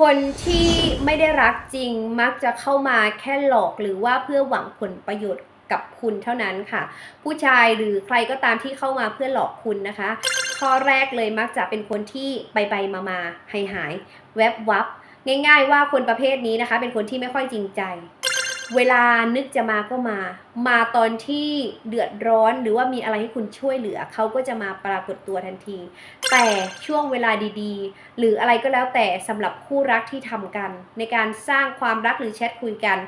คนที่ไม่ได้รักจริงมักจะเข้ามาแค่หลอกหรือว่าเพื่อหวังผลประโยชน์กับคุณเท่านั้นค่ะ ผู้ชายหรือใครก็ตามที่เข้ามาเพื่อหลอกคุณนะคะ ข้อแรกเลยมักจะเป็นคนที่ไปไปมามาหายหายแวบวับ ง่าย ๆ ว่าคนประเภทนี้นะคะ เป็นคนที่ไม่ค่อยจริงใจ เวลานึกจะมาก็มา มาตอนที่เดือดร้อนหรือว่ามีอะไรให้คุณช่วยเหลือ เขาก็จะมาปรากฏตัวทันที แต่ช่วงเวลาดีๆ หรืออะไรก็แล้วแต่สำหรับคู่รักที่ทำกัน ในการสร้างความรักหรือแชทคุยกัน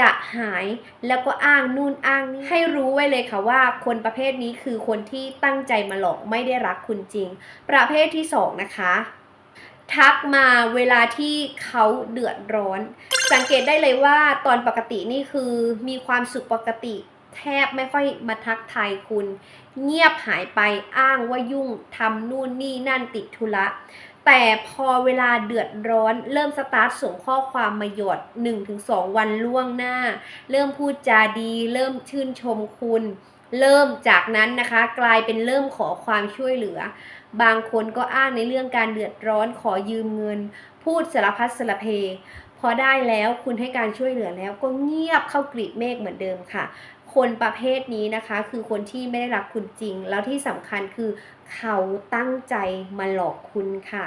จะหายแล้วก็อ้างนู่นอ้างนี่ให้รู้ไว้เลยค่ะว่าคนประเภทนี้คือคนที่ตั้งใจมาหลอกไม่ได้รักคุณจริง ประเภทที่สองนะคะ ทักมาเวลาที่เขาเดือดร้อน สังเกตได้เลยว่าตอนปกตินี่คือมีความสุขปกติแทบไม่ค่อยมาทักทายคุณ เงียบหายไปอ้างว่ายุ่งทำนู่นนี่นั่นติดธุระแต่พอเวลาเดือดร้อนเริ่มสตาร์ทส่งข้อความมาหยด1-2 วันล่วงหน้า เริ่มพูดจาดี เริ่มชื่นชมคุณ เริ่มจากนั้นนะคะ กลายเป็นเริ่มขอความช่วยเหลือ บางคนก็อ้างในเรื่องการเดือดร้อนขอยืมเงิน พูดสารพัดสารเพพอได้แล้วคุณให้การช่วยเหลือแล้วก็เงียบเข้ากลีบเมฆเหมือนเดิมค่ะ คนประเภทนี้นะคะ คือคนที่ไม่ได้รักคุณจริง แล้วที่สำคัญคือเขาตั้งใจมาหลอกคุณค่ะ